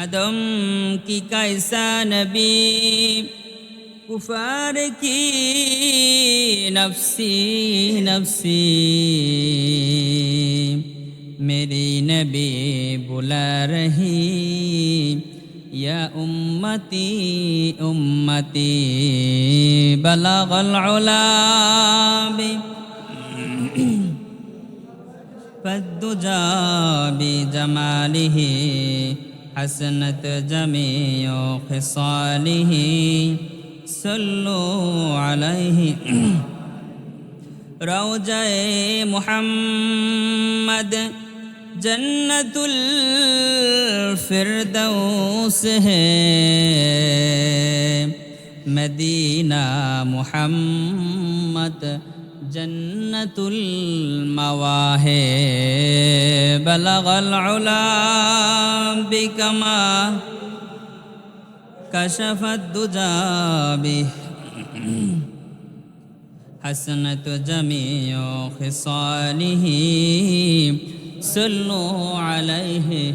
আদম কি কাইসা নবী? কুফার কি নফসি নফসি? মেরি নবী বুলা রহি, ইয়া উম্মতি উম্মতি, বলাগল উলাবি فالدجى بجماله حسنت جميع خصاله. صلوا عليه. روجه محمد جنت الفردوس. ہے مدینہ محمد. جنة المواهب بلغ العلا بكما كشف الدجى به. حسنة جميع خصاله صلوا عليه.